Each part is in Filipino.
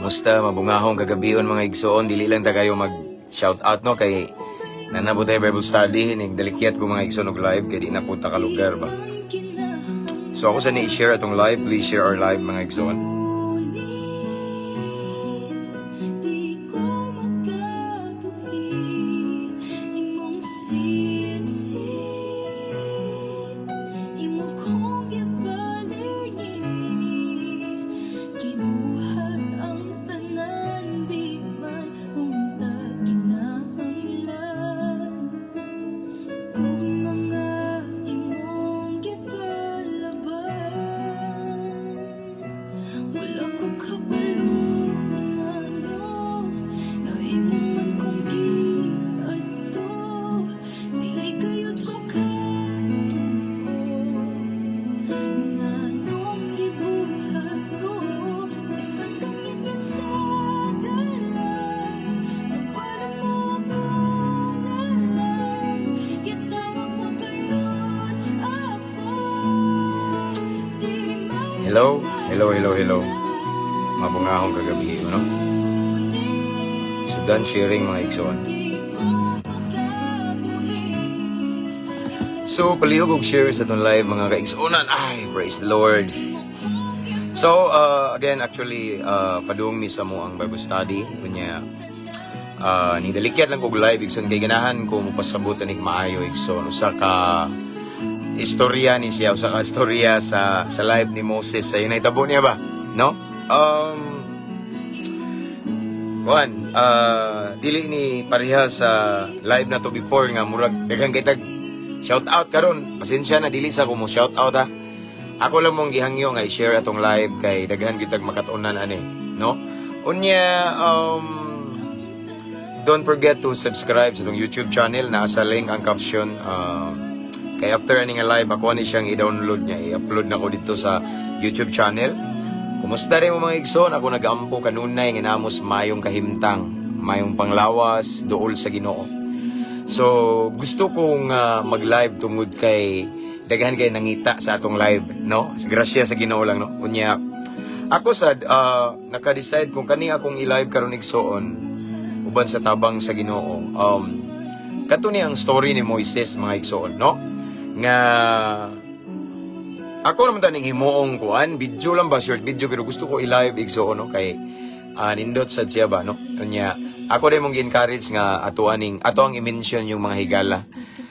Musta mabungahong kagabion mga igsoon dili lang ta kayo mag shout out no kay nanabo tayo Bible study ning dalikyat ko mga igsoon og live kay di na po ta ka lugar ba. So ako sa ni share atong live, please share our live mga igsoon. Hello, hello, hello. Mabungahong kagabi, no? So done sharing mga igsoon. So, palihog og share sa itong live mga kaigsunan. Ay, praise the Lord. So, uh, again, actually, uh, padung mi sa mo ang Bible study. Kunya, uh, ni dalikyat lang kog live. Igsoon kay ganahan ko mupasabot nig maayo. Igsoon, usa ka istorya ni siya, usa ka istorya sa, sa live ni Moses. Sa yun tabo niya ba? No? Um, Kuan, uh, dili ni pareha sa live na to before nga murag daghang kitag shout out karon. Pasensya na dili sa ko mo shout out ha. Ako lang mong gihangyo nga i-share atong live kay daghan kitag makatunan ani, no? Unya um don't forget to subscribe sa itong YouTube channel na sa link ang caption uh, kay after aning live ako ni siyang i-download niya i-upload na ko dito sa YouTube channel Kumusta rin mo mga igsoon? Ako nag-ampo kanunay nga namos mayong kahimtang, mayong panglawas, dool sa Ginoo. So, gusto kong ah, mag-live tungod kay daghan kay nangita sa atong live, no? Grasya sa Ginoo lang, no? Unya, ako sad ah, naka-decide kung kani akong i-live karon igsoon uban sa tabang sa Ginoo. Um, kato ni ang story ni Moises mga igsoon, no? Nga ako naman taning himuong kuan, video lang ba short video pero gusto ko i-live igso no kay ah, nindot sad siya ba no. Unya ako rin mong encourage nga ato aning ato ang i-mention yung mga higala.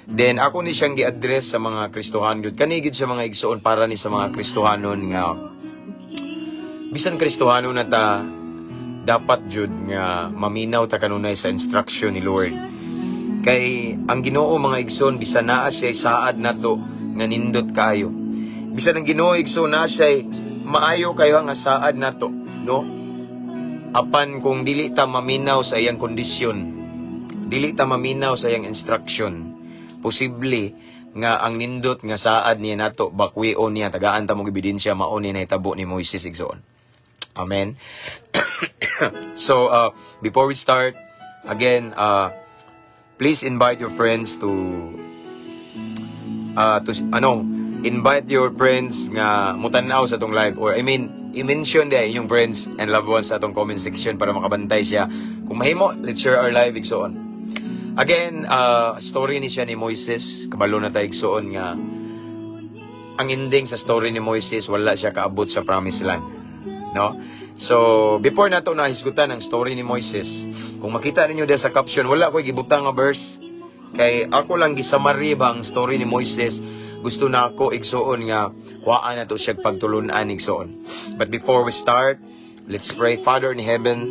Then ako ni siyang gi-address sa mga Kristohanon gud. Kani gid sa mga igsoon para ni sa mga Kristohanon nga bisan Kristohanon na ta dapat jud nga maminaw ta kanunay sa instruction ni Lord. Kay ang Ginoo mga igsoon bisan naa siya saad nato nga nindot kayo bisan ang Ginoo igso na siya maayo kayo nga saad nato no? Apan kung dili ta maminaw sa iyang kondisyon dili ta maminaw sa iyang instruction posible nga ang nindot nga saad niya nato bakwion niya tagaan ta mong ebidensya mao ni nahitabo ni Moises igsoon. Amen. So uh, before we start again uh, please invite your friends to uh, to ano invite your friends nga mutanaw sa tong live or I mean i-mention dia inyong friends and loved ones sa atong comment section para makabantay siya. Kung mahimo let's share our live igsoon. Again uh, story ni siya ni Moises. Kabalo na tayo igsoon nga ang ending sa story ni Moises wala siya kaabot sa promised land no So, before nato na hisgutan ang story ni Moises, kung makita ninyo dia sa caption, wala ko'y gibutang nga verse. Kay ako lang gisamari ba ang story ni Moises, gusto na ako igsoon nga kuhaan na to siya pagtulunan igsoon. But before we start, let's pray. Father in heaven,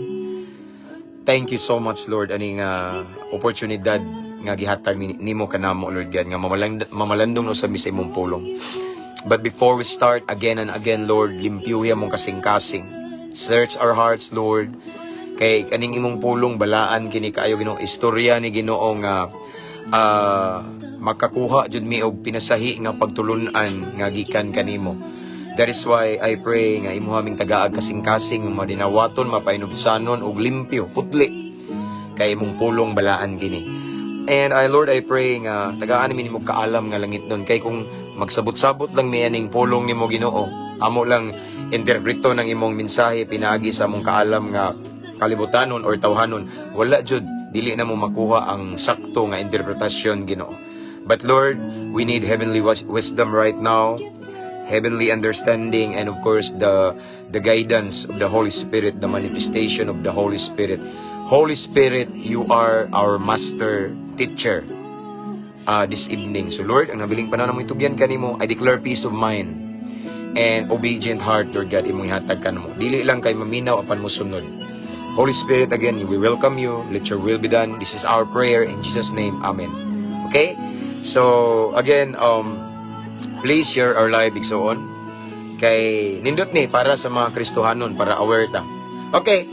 thank you so much Lord aning uh, oportunidad nga gihatag ni- nimo kanamo Lord God nga mamalang mamalandong no sa sa imong pulong. But before we start again and again Lord, limpyuhi mong kasing-kasing. Search our hearts Lord. Kay kaning imong pulong balaan kini kaayo Ginoo istorya ni Ginoo nga ah, makakuha jud mi og pinasahi nga pagtulunan nga gikan kanimo. That is why I pray nga imo haming tagaag kasing-kasing madinawaton, mapainubsanon og limpyo, putli kay imong pulong balaan kini. And I Lord I pray nga tagaan mi nimo kaalam nga langit nun kay kung magsabot-sabot lang mi aning pulong nimo Ginoo amo lang interpreto ng imong mensahe pinagi sa among kaalam nga kalibutanon or tawhanon wala jud dili na mo makuha ang sakto nga interpretasyon Ginoo. But Lord, we need heavenly wis- wisdom right now heavenly understanding and of course the the guidance of the Holy Spirit, the manifestation of the Holy Spirit. Holy Spirit, you are our master teacher uh, this evening. So Lord, ang nabiling panahon mo itugyan kanimo, I declare peace of mind and obedient heart, Lord God, imong ihatag ka. Dili lang kay maminaw apan mo sunod. Holy Spirit, again, we welcome you. Let your will be done. This is our prayer in Jesus' name. Amen. Okay? So, again, um, please share our live igsoon kay nindot ni para sa mga Kristohanon para aware ta. Okay.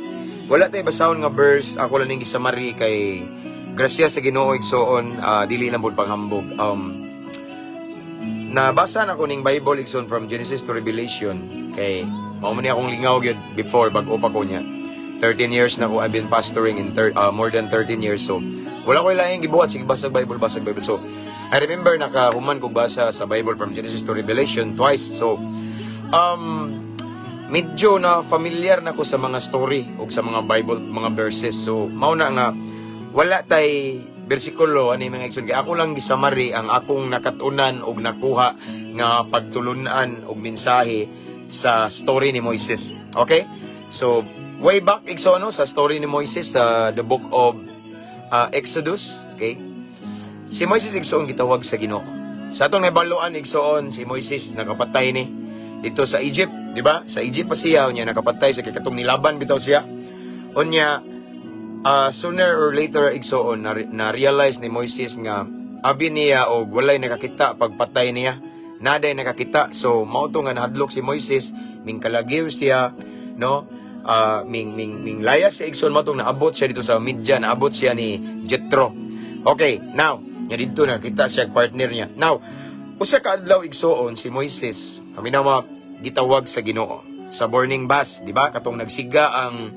Wala tay basahon nga verse ako lang ning gisamari kay grasya sa Ginoo igsoon ah, dili lang pud panghambog. Um nabasa na ko ning Bible igsoon from Genesis to Revelation. Kay mao man akong lingaw gyud before bag-o pa ko niya. 13 years na ko I've been pastoring in thir- ah, more than 13 years so wala ko ilang gibuhat sige basag Bible basag Bible. So I remember nakahuman ko basa sa Bible from Genesis to Revelation twice so um medyo na familiar na ko sa mga story o sa mga Bible mga verses. So mao na nga wala tay bersikulo ani mga igsoon ako lang gisamari ang akong nakatunan og nakuha nga pagtulunan og mensahe sa story ni Moises. Okay? So way back igsoon no sa story ni Moises sa the book of uh, Exodus okay? Si Moises igsoon gitawag sa Ginoo. Sa atong nabaluan igsoon si Moises nakapatay ni dito sa Egypt di ba? Sa Egypt pa siya unya nakapatay sa kay katong nilaban bitaw siya. Unya uh, sooner or later igsoon na, na realize ni Moises nga abi niya og walay nakakita pagpatay niya. Naday nakakita. So mao to nga nahadlok si Moises ming kalagiw siya no? Ah, ming ming ming layas si igsoon mao tong naabot siya dito sa Midian naabot siya ni Jethro okay now nya dito nakita siya partner niya. Now usa ka adlaw igsoon si Moises kami na gitawag sa Ginoo sa burning bus di ba? Katong nagsiga ang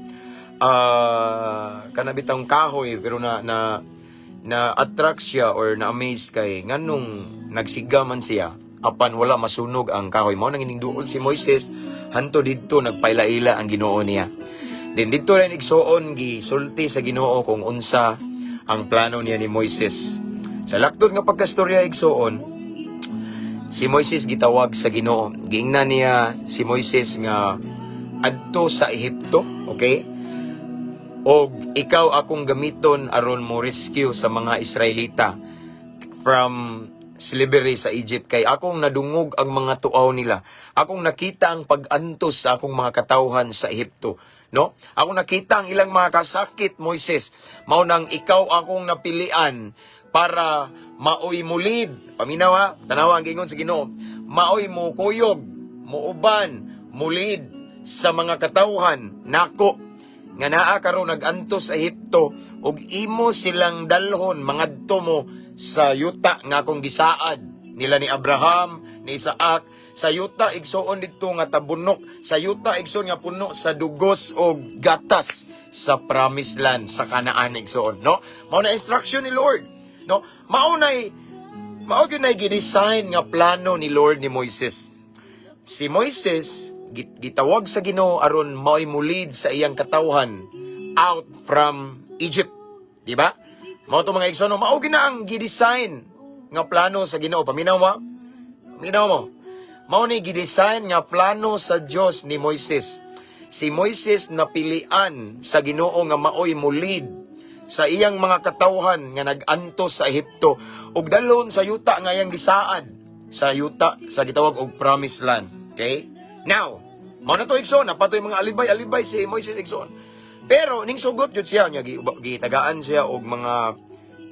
ah kanabitang kahoy pero na na na attract siya or na amaze kay nganong nagsiga man siya apan wala masunog ang kahoy. Mao nang ining duol si Moises hanto didto nagpailaila ang Ginoo niya. Then didto rin igsuon gisulti sa Ginoo kung unsa ang plano niya ni Moises. Sa laktod nga pagkastorya igsuon si Moises gitawag sa Ginoo. Giingnan niya si Moises nga adto sa Ehipto okay og ikaw akong gamiton aron mo rescue sa mga Israelita from slavery sa Egypt. Kay akong nadungog ang mga tuaw nila. Akong nakita ang pag-antos sa akong mga katawhan sa Ehipto no? Akong nakita ang ilang mga kasakit Moises. Mao nang ikaw akong napilian para maoy mulid paminawa tanawa ang gingon sa Ginoo. Maoy mo kuyog muuban mulid sa mga katawhan. Nako nga naa karon nagantos sa Ehipto ug imo silang dalhon mangadto mo sa yuta nga akong gisaad. Nila ni Abraham ni Isaac sa yuta igsoon didto nga tabunok sa yuta igsoon nga puno sa dugos o gatas sa promised land sa Kanaan igsoon no? Mao na instruction ni Lord no? Mao nay mao gyud nay gidesign nga plano ni Lord ni Moises. Si Moises git- gitawag sa Ginoo aron mao'y mulid sa iyang katawhan out from Egypt. Di ba? Mao to mga igsoon mao gina ang gidesign nga plano sa Ginoo. Paminaw mo. Paminaw mo. Mao ni gidesign nga plano sa Dios ni Moises. Si Moises napilian sa Ginoo nga mao'y mulid sa iyang mga katawhan nga nag-antos sa Ehipto. Ug dalhon sa yuta nga iyang gisaad. Sa yuta sa gitawag og promised land. Okay now mao na to igsoon napatoy mga alibay alibay si Moises igsoon pero ning sugot jud siya nya gi- gitagaan siya og mga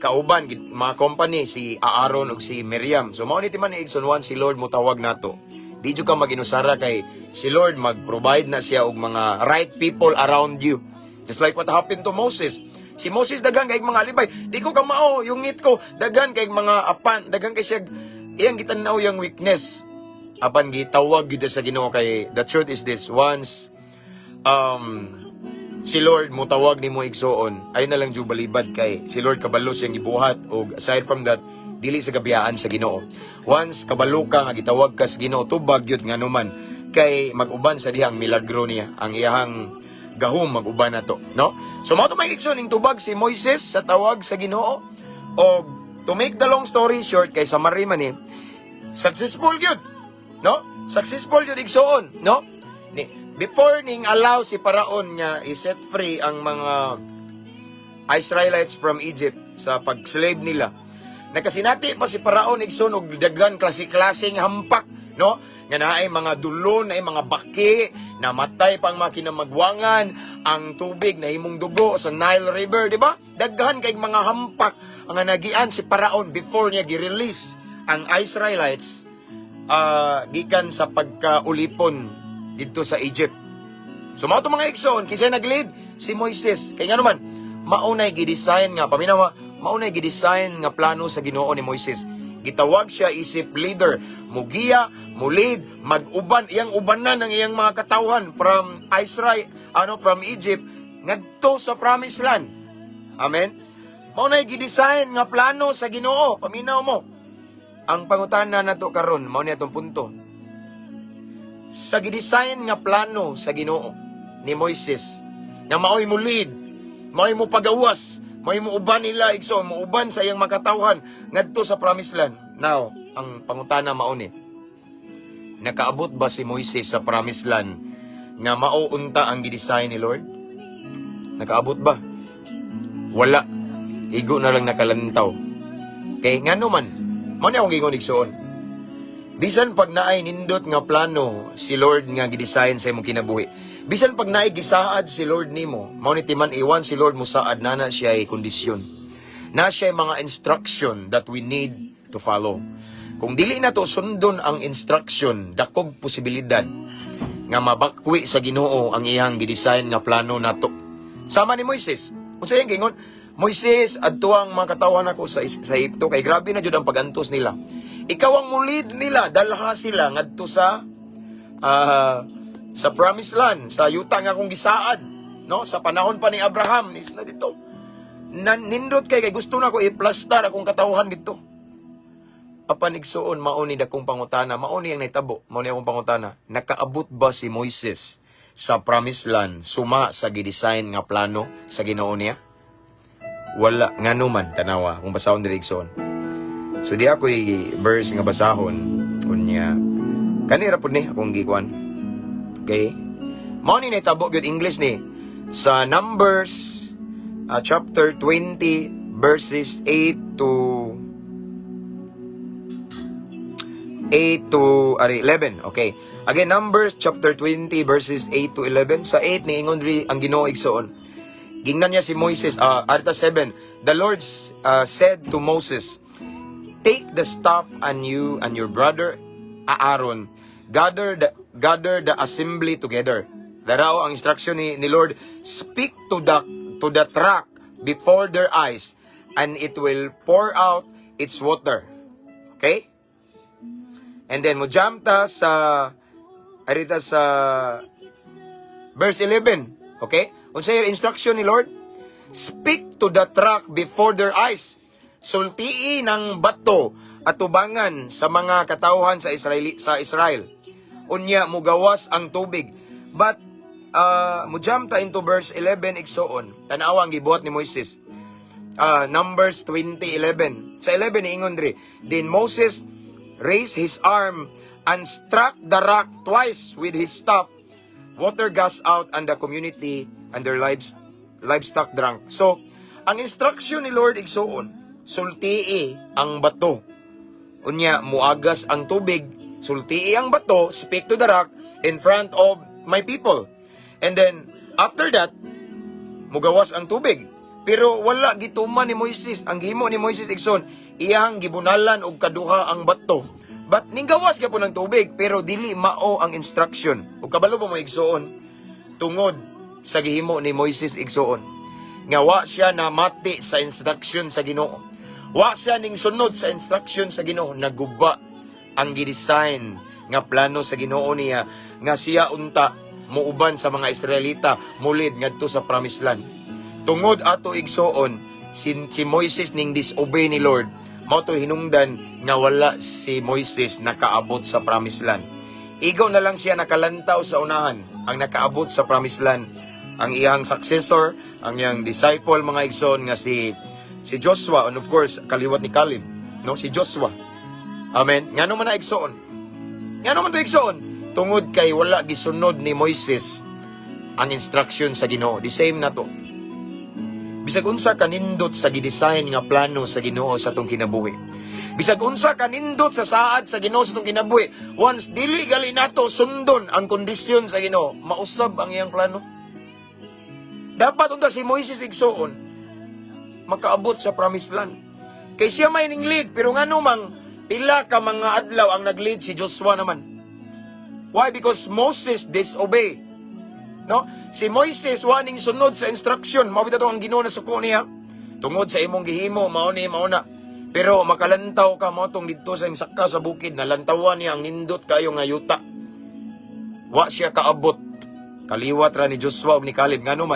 kauban mga company si Aaron ug si Miriam so mao ni timan ni igsoon one si Lord mo tawag nato di jud ka maginusara kay si Lord mag-provide na siya og mga right people around you just like what happened to Moses Si Moses dagan kay mga alibay. Di ko kamao yung ngit ko. Dagan kay mga apan. Dagan kay siya iyang gitanaw yung weakness. Apan gitawag gid sa Ginoo kay the truth is this once um si Lord mutawag nimo igsuon ay na lang jud kay si Lord kabalo siyang gibuhat og aside from that dili sa gabiyaan sa Ginoo. Once kabalo ka nga gitawag ka sa Ginoo tubag gyud nga numan kay mag-uban sa dihang milagro niya ang iyahang gahom mag-uban na to no? So mao to may igsoon ning tubag si Moises sa tawag sa Ginoo og to make the long story short kay summary man eh successful gyud no? Successful gyud igsoon no? Ni before ning allow si paraon nga i-set free ang mga Israelites from Egypt sa pag-slave nila nakasinati pa si paraon igsoon og daghan klase-klaseng hampak no? Nga naay mga dulon naay mga baki namatay pang mga kinamagwangan ang tubig na himong dugo sa Nile River di ba? Daghan kay mga hampak ang nagian si paraon before niya gi-release ang Israelites ah, gikan sa pagkaulipon dito sa Egypt. So mao mga igsoon kinsa nag-lead si Moises. Kay nga naman maunay gi-design nga paminawa, maunay gi-design nga plano sa Ginoo ni Moises. Gitawag siya isip leader, mugiya, mulid, mag-uban iyang ubanan ng iyang mga katawhan from Israel, ano from Egypt ngadto sa promised land. Amen. Maunay gi-design nga plano sa Ginoo, paminaw mo. Ang pangutana nato karon mao ni atong punto. Sa gidesign nga plano sa Ginoo ni Moises nga maoy mo lead, maoy mo pagawas, maoy mo uban nila igso, mo uban sa iyang makatawhan ngadto sa promised land. Now, ang pangutana mao ni Nakaabot ba si Moises sa promised land nga mauunta ang gidesign ni Lord? Nakaabot ba? Wala. Igo na lang nakalantaw. Kay nga naman, mo ni akong gingon igsoon. Bisan pag naay nindot nga plano si Lord nga gidesign sa imong kinabuhi. Bisan pag naay gisaad si Lord nimo, mao ni timan iwan si Lord mo saad na na siya kondisyon. Na siya mga instruction that we need to follow. Kung dili na to sundon ang instruction, dakog posibilidad nga mabakwi sa Ginoo ang iyang gidesign nga plano nato. Sama ni Moises. Unsa yung gingon? Moises, adto ang mga katawan ako sa, sa Egypto kay grabe na jud ang pagantos nila. Ikaw ang mulid nila, dalha sila ngadto sa ah, sa promised land, sa yuta nga akong gisaad, no? Sa panahon pa ni Abraham, is na dito. Nindot kay kay gusto na ko i-plastar akong katawhan dito. Apan igsuon mao ni dakong pangutana, mao ni ang naitabo, mao ni akong pangutana. Nakaabot ba si Moises sa promised land suma sa gidesign nga plano sa Ginoo niya? Wala nga numan tanawa kung basahon diri igsoon. So di ako verse nga basahon unya kanira pud ni akong gikuan. Okay? Mao ni naitabo gyud English ni sa Numbers uh, chapter 20 verses 8 to 8 to ari 11. Okay. Again, Numbers chapter 20 verses 8 to 11. Sa 8 ni ingon ang Ginoo igsoon. Gingnan niya si Moises, uh, Arta 7. The Lord uh, said to Moses, Take the staff and you and your brother Aaron, gather the, gather the assembly together. Darao ang instruction ni, ni Lord, speak to the to the track before their eyes and it will pour out its water. Okay? And then mo jump ta sa arita sa verse 11. Okay? Unsa yung instruction ni Lord? Speak to the track before their eyes. Sultii ng bato at tubangan sa mga katawhan sa Israeli sa Israel. Unya mugawas ang tubig. But uh, mo jump ta into verse 11 igsoon. Tanawa ang gibuhat ni Moises. Uh, Numbers 20:11. Sa 11 ni ingon diri, then Moses raised his arm and struck the rock twice with his staff. Water gushed out and the community and their lives, livestock drank. So, ang instruction ni Lord igsoon, sultii ang bato. Unya, muagas ang tubig, sultii ang bato, speak to the rock in front of my people. And then, after that, mugawas ang tubig. Pero wala gituman ni Moises. Ang gihimo ni Moises igsoon, iyang gibunalan og kaduha ang bato. But ninggawas ka po ng tubig, pero dili mao ang instruction. Ug kabalo pa mo igsoon, tungod sa gihimo ni Moises igsoon. Nga wa siya namati sa instruction sa Ginoo. Wa siya ning sunod sa instruction sa Ginoo, naguba ang gidesign nga plano sa Ginoo niya nga siya unta muuban sa mga Israelita mulid ngadto sa promised land. Tungod ato igsoon si, si Moises ning disobey ni Lord mao to hinungdan nga wala si Moises nakaabot sa promised land. Igaw na lang siya nakalantaw sa unahan ang nakaabot sa promised land ang iyang successor, ang iyang disciple mga igsoon nga si si Joshua and of course kaliwat ni Caleb, no? Si Joshua. Amen. Ngano man na igsoon? Ngano man to igsoon? Tungod kay wala gisunod ni Moises ang instruction sa Ginoo. The same na to. Bisag unsa kanindot sa gidesign nga plano sa Ginoo sa tong kinabuhi. Bisag unsa kanindot sa saad sa Ginoo sa tong kinabuhi, once dili gali nato sundon ang kondisyon sa Ginoo, mausab ang iyang plano. Dapat unta si Moises igsuon makaabot sa promised land. Kay siya may ning lead, pero nga mang pila ka mga adlaw ang nag-lead si Joshua naman. Why? Because Moses disobey. No? Si Moises wa ning sunod sa instruction. Mao bitaw ang Ginoo na suko. Tungod sa imong gihimo, mao ni mao na. Pero makalantaw ka mo tong didto sa saka sa bukid, nalantawan niya ang nindot kayo nga yuta. Wa siya kaabot. Kaliwat ra ni Joshua ug ni Caleb ngano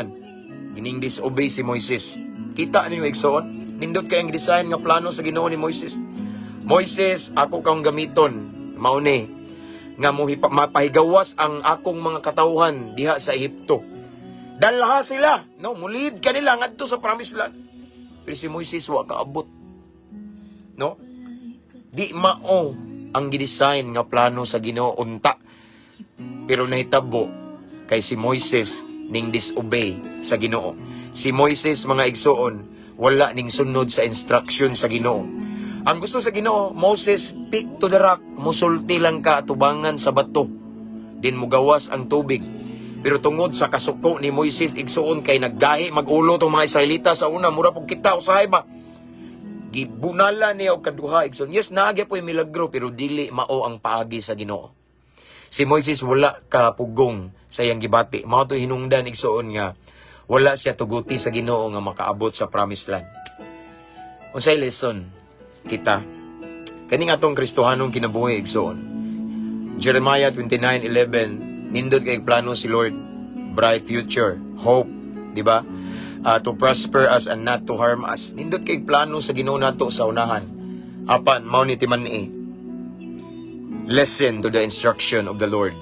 man. Gining disobey si Moises. Kita ninyo igsoon, nindot kay ang design nga plano sa Ginoo ni Moises. Moises, ako kang gamiton, mauni, nga mo hipa- mapahigawas ang akong mga katawhan diha sa Ehipto. Dalha sila, no, mulid kanila ngadto sa promised land. Pero si Moises wa kaabot. No? Di mao ang gidesign nga plano sa Ginoo unta. Pero nahitabo kay si Moises ning disobey sa Ginoo. Si Moises mga igsoon wala ning sunod sa instruction sa Ginoo. Ang gusto sa Ginoo, Moses, pick to the rock, musulti lang ka tubangan sa bato. Din mugawas ang tubig. Pero tungod sa kasuko ni Moises igsuon kay naggahi magulo tong mga Israelita sa una mura pug kita usahay ba gibunala niya og kaduha igsoon yes naagya po yung milagro pero dili mao ang paagi sa Ginoo si Moises wala ka pugong sa iyang gibati. Mao to hinungdan igsoon nga wala siya tuguti sa Ginoo nga makaabot sa promised land. Unsay lesson kita? Kani nga tong Kristohanong kinabuhi igsoon Jeremiah 29:11 nindot kay plano si Lord bright future hope di ba? Ah, to prosper us and not to harm us. Nindot kay plano sa Ginoo nato sa unahan. Apan mao ni timan ni listen to the instruction of the Lord.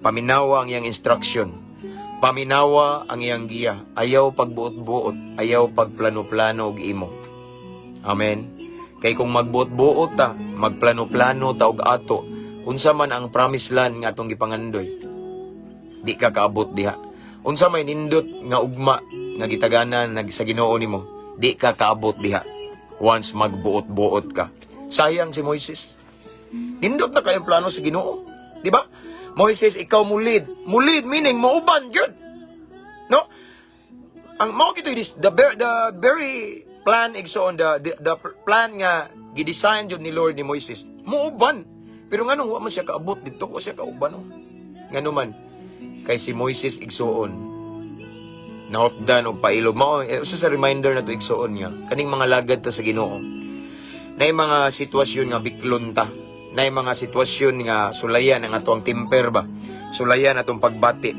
Paminawa ang iyang instruction. Paminawa ang iyang giya. Ayaw pagbuot-buot. Ayaw pagplano-plano og imo. Amen. Kay kung magbuot-buot ta magplano-plano ta og ato unsa man ang promised land nga atong gipangandoy? Di ka kaabot diha. Unsa may nindot nga ugma nga gitaganan nag sa Ginoo nimo? Di ka kaabot diha. Once magbuot-buot ka. Sayang si Moises nindot na kayong plano sa Ginoo di ba? Moises ikaw mulid. Mulid meaning mauban gyud no? Ang mao kito is the ver- the very plan igsoon the, the the plan nga gidesign jud ni Lord ni Moises muuban pero nganong wa man siya kaabot dito wa siya kauban no? Ngano man kay si Moises igsuon nahotdan og pailog. Mao eh, usa sa reminder na to igsuon nga kaning mga lagad ta sa Ginoo. Na mga sitwasyon nga biklon ta na mga sitwasyon nga sulayan ang atong temper ba? Sulayan atong pagbati.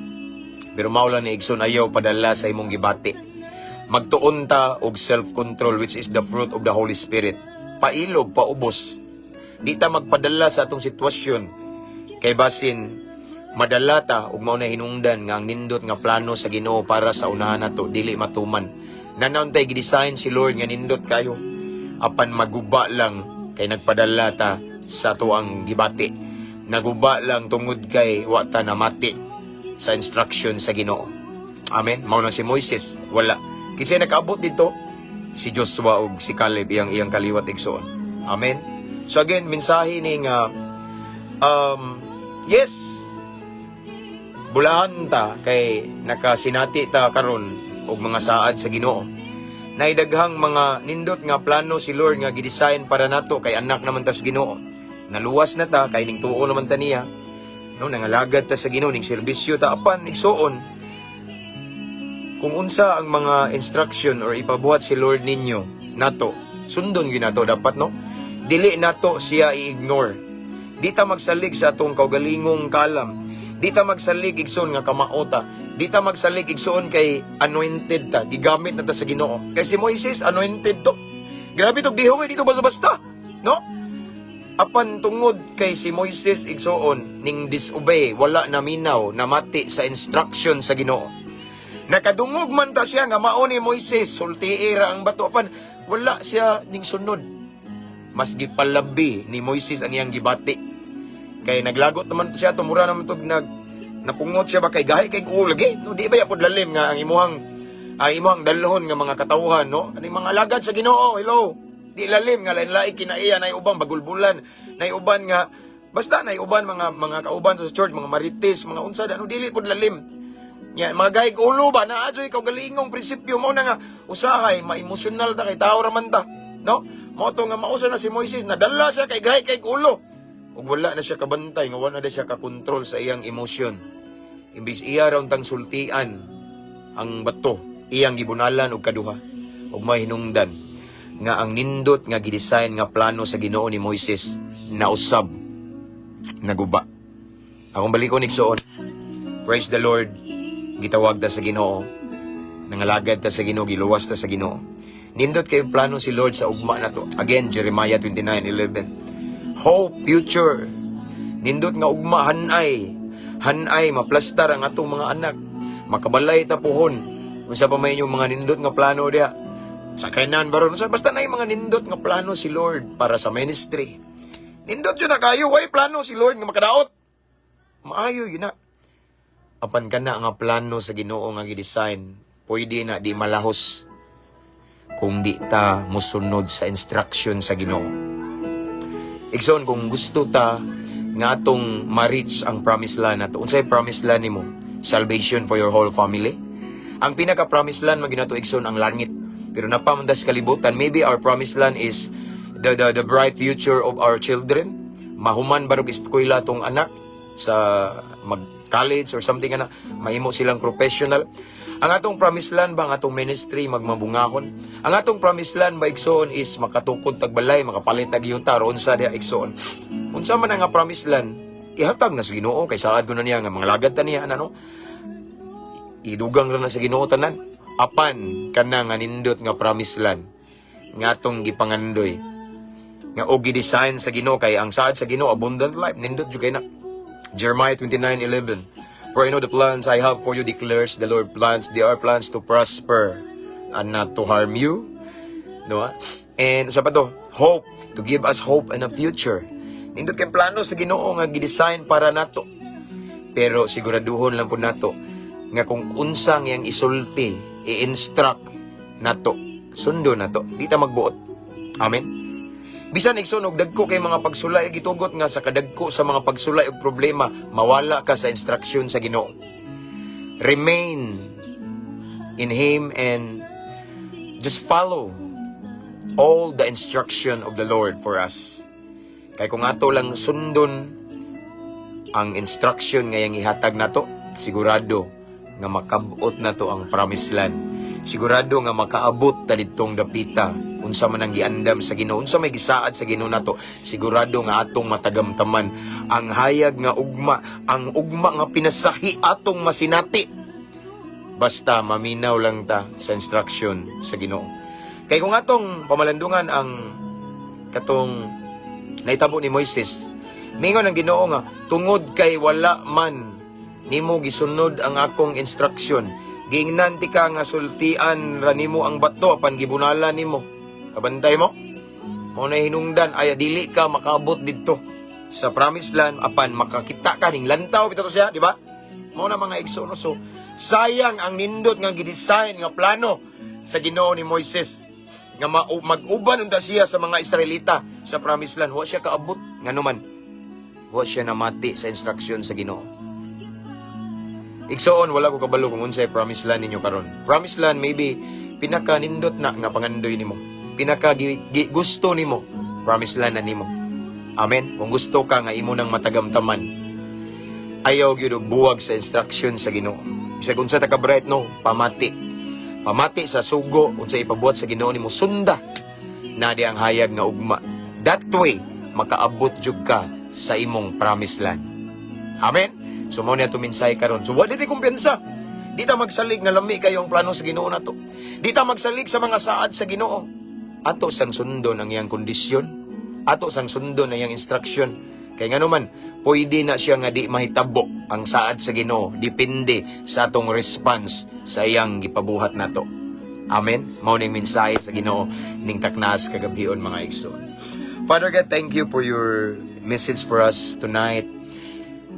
Pero lang ni igsoon ayaw padala sa imong gibati. Magtuon ta og self-control which is the fruit of the Holy Spirit. Pailog paubos. Di ta magpadala sa atong sitwasyon. Kay basin madala ta ug mao hinungdan nga ang nindot nga plano sa Ginoo para sa unahan nato dili matuman. Nanaon tay gidesign si Lord nga nindot kayo. Apan maguba lang kay nagpadala ta sa tuang gibati. Naguba lang tungod kay wa ta namati sa instruction sa Ginoo. Amen. Mao na si Moises. Wala. Kisay nakaabot dito? Si Joshua ug si Caleb iyang iyang kaliwat igsoon. Amen. So again mensahe ni nga um yes bulahan ta kay nakasinati ta karon og mga saad sa Ginoo. Naidaghang mga nindot nga plano si Lord nga gidesign para nato kay anak naman ta sa Ginoo. Naluwas na ta kay ning tuo naman ta niya. No nangalagad ta sa Ginoo ning serbisyo ta apan igsuon. Kung unsa ang mga instruction or ipabuhat si Lord ninyo nato, sundon gyud nato dapat no. Dili nato siya i-ignore. Di ta magsalig sa atong kaugalingong kalam Di ta magsalig igsoon nga kamaota. Di ta magsalig igsoon kay anointed ta. Gigamit na ta sa Ginoo. Kay si Moises anointed to. Grabe to dihong dito basta-basta. No? Apan tungod kay si Moises igsoon ning disobey, wala na minaw, namati sa instruction sa Ginoo. Nakadungog man ta siya nga mao ni Moises, sultiira ang bato apan wala siya ning sunod. Mas gipalabi ni Moises ang iyang gibati. Kay naglagot naman siya tumura naman to nag napungot siya ba kay gahi kay ulo lagi no di ba ya pod lalim nga ang imuhang ang imuhang dalhon nga mga katawhan no ani mga alagad sa Ginoo hello di lalim nga lain-lain kinaiya nay ubang bagulbulan. Nay uban nga basta nay uban mga mga kauban sa church mga marites mga unsa ano dili pod lalim. Nya mga gaig ulo ba na adyo ikaw galingong prinsipyo mo na nga usahay ma-emotional ta kay tao raman ta. No? Mo to nga mausa na si Moises nadala siya kay gahi kay ulo. Ug wala na siya kabantay nga wala na siya ka-control sa iyang emosyon. Imbis iya raw tang sultian ang bato iyang gibunalan og kaduha ug may hinungdan nga ang nindot nga gidesign nga plano sa Ginoo ni Moises nausab naguba. Akong balikon igsoon praise the Lord. Gitawag ta sa Ginoo. Nangalagad ta sa Ginoo giluwas ta sa Ginoo. Nindot kay plano si Lord sa ugma na to. Again Jeremiah 29:11 hope future! Nindot nga ugma hanay. Hanay maplastar ang atong mga anak. Makabalay ta pohon unsa pa may inyong mga nindot nga plano dia sa kainan baron unsa basta nay mga nindot nga plano si Lord para sa ministry nindot yun na kayo way plano si Lord nga makadaot maayo yun na apan ka na nga plano sa Ginoo nga gi-design pwede na di malahos kung di ta musunod sa instruction sa Ginoo Igsoon kung gusto ta nga atong ma-reach ang promised land nato. Unsay promised land nimo? Salvation for your whole family. Ang pinaka promised land maginato igsoon ang langit. Pero napamandas kalibutan, maybe our promised land is the the, the bright future of our children. Mahuman barog eskwela atong anak sa mag college or something ana mahimo silang professional. Ang atong promised land ba ang atong ministry magmabungahon? Ang atong promised land ba igsoon is makatukod tagbalay, makapalit tag yuta ron sa dia igsoon. Unsa man ang promised land, ihatag na sa Ginoo kay saad ko na niya nga mga lagad ta niya ano. Idugang ra na sa Ginoo tanan. Apan kana nga nindot nga promised land nga atong gipangandoy nga og design sa Ginoo kay ang saad sa Ginoo abundant life nindot jud kay na. Jeremiah 29:11 For I know the plans I have for you declares the Lord plans they are plans to prosper and not to harm you. No? And sa pa hope to give us hope and a future. Nindot kay plano sa Ginoo nga gidesign para nato. Pero siguraduhon lang po nato nga kung unsang yang isulti, i-instruct nato, sundo nato, di ta magbuot. Amen. Bisan igsoon og dagko kay mga pagsulay gitugot nga sa kadagko sa mga pagsulay og problema mawala ka sa instruction sa Ginoo. Remain in him and just follow all the instruction of the Lord for us. Kay kung ato lang sundon ang instruction nga yang ihatag nato, sigurado nga makabot na to ang promised land. Sigurado nga makaabot ta didtong dapita. Unsa man ang giandam sa Ginoo unsa may gisaad sa Ginoo nato sigurado nga atong matagamtaman. Ang hayag nga ugma ang ugma nga pinasahi atong masinati. Basta maminaw lang ta sa instruction sa Ginoo. Kay kung atong pamalandungan ang katong naitabo ni Moises mingon ang Ginoo nga tungod kay wala man nimo gisunod ang akong instruction giingnan ti ka nga sultian ra nimo ang bato apan gibunala nimo. Kabantay mo? Mo na hinungdan ay dili ka makaabot didto. Sa promised land apan makakita ka ning lantaw bitaw siya di ba? Mo na mga igsoon so sayang ang nindot nga gidesign nga plano sa Ginoo ni Moises nga ma- mag-uban unta siya sa mga Israelita sa promised land. Wa siya kaabot nganuman wa siya namati sa instruction sa Ginoo Igsoon wala ko kabalo kung unsay promised land ninyo karon. Promised land maybe pinaka nindot na nga pangandoy nimo. Pinaka gusto nimo. Promised land na nimo. Amen. Kung gusto ka nga imo nang matagamtaman. Ayaw gyud og buwag sa instruction sa Ginoo. Bisag unsa ta ka no, pamati. Pamati sa sugo unsa ipabuhat sa Ginoo nimo sunda. Na di ang hayag nga ugma. That way makaabot jud ka sa imong promised land. Amen. So mo niya tuminsay karon. So wala di kumpensa. Di ta magsalig nga lami kayo ang plano sa Ginoo nato. Di ta magsalig sa mga saad sa Ginoo. Ato sang sundo ang iyang kondisyon. Ato sang sundo ang iyang instruction. Kay nga naman, pwede na siya nga di mahitabo ang saad sa Ginoo. Depende sa atong response sa iyang gipabuhat nato. Amen. Mao ning mensahe sa Ginoo ning taknas kagabion mga igsoon. Father God, thank you for your message for us tonight.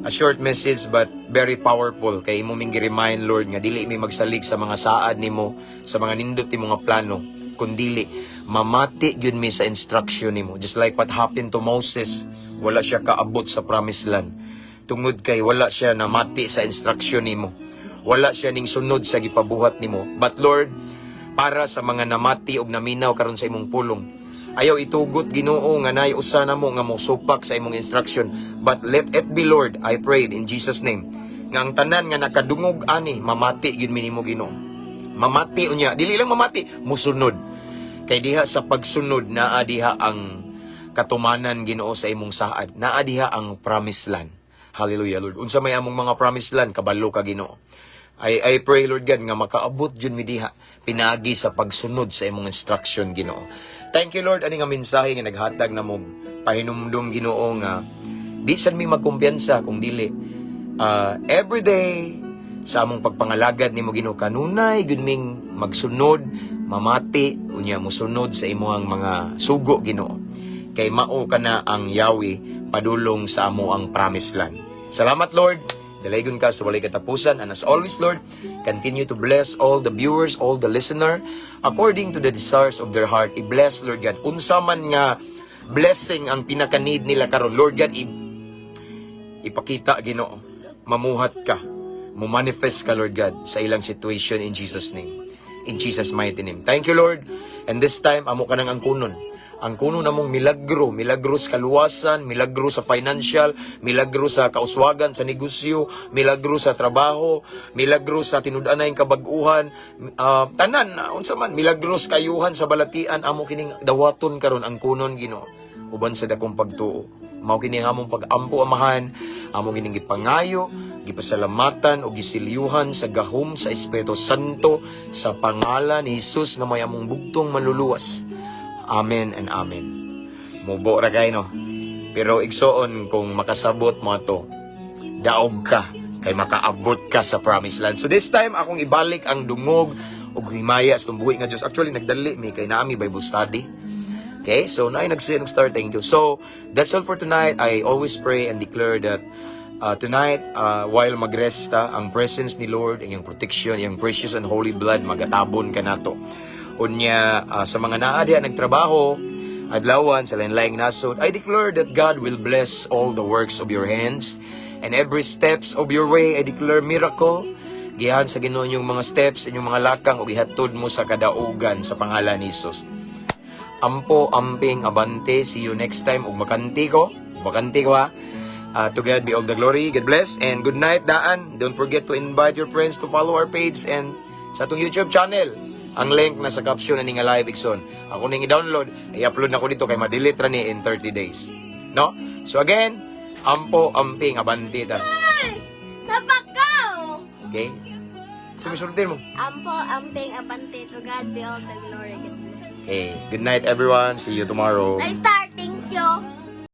A short message but very powerful. Kay imo ming remind Lord nga dili mi magsalig sa mga saad nimo sa mga nindot nimo nga plano kundili mamati gyud mi sa instruction nimo. Just like what happened to Moses wala siya kaabot sa promised land. Tungod kay wala siya namati sa instruction nimo. Wala siya ning sunod sa gipabuhat nimo. But Lord para sa mga namati og naminaw karon sa imong pulong Ayaw itugot Ginoo nga nay usa na mo nga mo supak sa imong instruction. But let it be Lord, I prayed in Jesus name. Nga ang tanan nga nakadungog ani mamati gyud minimo Ginoo. Mamati unya, dili lang mamati, musunod. Kay diha sa pagsunod naa diha ang katumanan Ginoo sa imong saad. Naa diha ang promised land. Hallelujah Lord. Unsa may among mga promised land kabalo ka Ginoo. I, I pray, Lord God, nga makaabot yun mi diha, pinagi sa pagsunod sa imong instruction, Ginoo. Thank you, Lord, ani nga mensahe nga naghatag na mo pahinumdum, Ginoo, nga di sad mi magkumpiyansa kung dili. Uh, every day, sa among pagpangalagad nimo Ginoo kanunay gyud ming magsunod, mamati, unya mosunod sa imong mga sugo, Ginoo. Kay mao kana ang Yahweh padulong sa amo ang promised land. Salamat, Lord. Dalagon ka sa walay katapusan. And as always, Lord, continue to bless all the viewers, all the listener, according to the desires of their heart. I-bless, Lord God. Unsa man nga blessing ang pinaka-need nila karon Lord God, i- ipakita, Ginoo. Mamuhat ka. Mumanifest ka, Lord God, sa ilang situation in Jesus' name. In Jesus' mighty name. Thank you, Lord. And this time, amo ka nang ang kunon ang kuno namong milagro, milagro sa kaluwasan, milagro sa financial, milagro sa kauswagan sa negosyo, milagro sa trabaho, milagro sa tinud-anay kabag-uhan, ah, tanan unsa man milagro sa kayuhan sa balatian amo kining dawaton karon ang kunon Ginoo uban sa dakong pagtuo. Mao kini among pag-ampo amahan, amo kining gipangayo, gipasalamatan o gisilyuhan sa gahom sa Espiritu Santo sa pangalan ni Jesus nga may among bugtong manluluwas. Amen and amen. Mubo ra kay no. Pero igsoon kung makasabot mo to, daog ka kay makaabot ka sa promised land. So this time akong ibalik ang dungog ug himaya sa tumbuhi nga Dios. Actually nagdali mi kay naami Bible study. Okay, so na nag-say start thank you. So that's all for tonight. I always pray and declare that uh, tonight uh, while magresta ang presence ni Lord, ang iyang protection, ang precious and holy blood magatabon ka nato. Unya uh, sa mga naa diha nagtrabaho, adlawan sa lain-laing nasod, I declare that God will bless all the works of your hands and every steps of your way. I declare miracle. Gihan sa Ginoo yung mga steps inyong mga lakang ug ihatod mo sa kadaugan sa pangalan ni Jesus. Ampo, amping, abante. See you next time. Ug makanti ko. Makanti ko ha. Uh, to God be all the glory. God bless. And good night, Daan. Don't forget to invite your friends to follow our page and sa atong YouTube channel. Ang link na sa caption na nga live ikson. Ako ning i-download, i-upload na ko dito kay ma-delete ra ni in 30 days. No? So again, ampo, amping, abante ta. Napakaw! Okay? Sumisultin mo. Ampo, amping, abante, to God be all the glory. God bless. Okay. Good night, everyone. See you tomorrow. Ay, starting